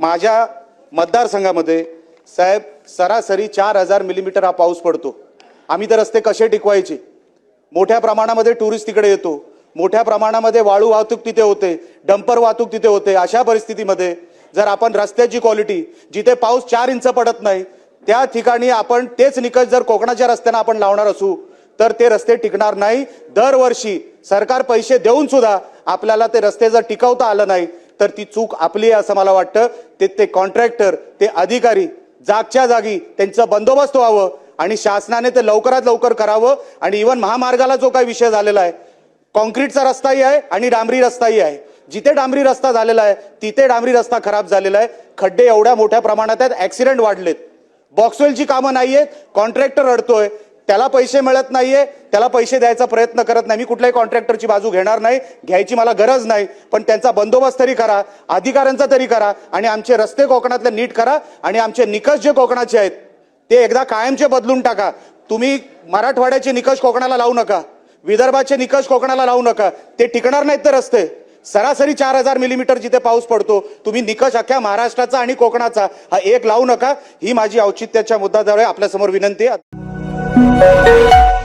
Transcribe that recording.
माझ्या मतदारसंघामध्ये साहेब सरासरी चार हजार मिलीमीटर हा पाऊस पडतो. आम्ही तर रस्ते कसे टिकवायचे? मोठ्या प्रमाणामध्ये टुरिस्ट तिकडे येतो. मोठ्या प्रमाणामध्ये वाळू वाहतूक तिथे होते डंपर वाहतूक तिथे होते. अशा परिस्थितीमध्ये जर आपण रस्त्याची क्वालिटी जिथे पाऊस चार इंच पडत नाही त्या ठिकाणी आपण तेच निकष जर कोकणाच्या रस्त्यांना आपण लावणार असू तर ते रस्ते टिकणार नाही. दरवर्षी सरकार पैसे देऊन सुद्धा आपल्याला ते रस्ते जर टिकवता आलं नाही तर ती चूक आपली आहे असं मला वाटतं. ते ते कॉन्ट्रॅक्टर ते अधिकारी जागच्या जागी त्यांचं बंदोबस्त व्हावं आणि शासनाने ते लवकरात लवकर करावं. आणि इवन महामार्गाला जो काही विषय झालेला आहे कॉन्क्रीटचा रस्ताही आहे आणि डांबरी रस्ताही आहे. जिथे डांबरी रस्ता झालेला आहे तिथे डांबरी रस्ता खराब झालेला आहे. खड्डे एवढ्या मोठ्या प्रमाणात आहेत ॲक्सिडेंट वाढलेत. बॉक्सवेलची कामं नाही आहेत कॉन्ट्रॅक्टर अडतोय त्याला पैसे मिळत नाहीये त्याला पैसे द्यायचा प्रयत्न करत नाही. मी कुठल्याही कॉन्ट्रॅक्टरची बाजू घेणार नाही घ्यायची मला गरज नाही पण त्यांचा बंदोबस्त तरी करा अधिकाऱ्यांचा तरी करा आणि आमचे रस्ते कोकणातले नीट करा आणि आमचे निकष जे कोकणाचे आहेत ते एकदा कायमचे बदलून टाका. तुम्ही मराठवाड्याचे निकष कोकणाला लावू नका विदर्भाचे निकष कोकणाला लावू नका ते टिकणार नाहीत तर रस्ते. सरासरी चार हजार मिलीमीटर जिथे पाऊस पडतो तुम्ही निकष अख्ख्या महाराष्ट्राचा आणि कोकणाचा हा एक लावू नका. ही माझी औचित्याच्या मुद्दाद्वारे आपल्यासमोर विनंती आहे. Thank you.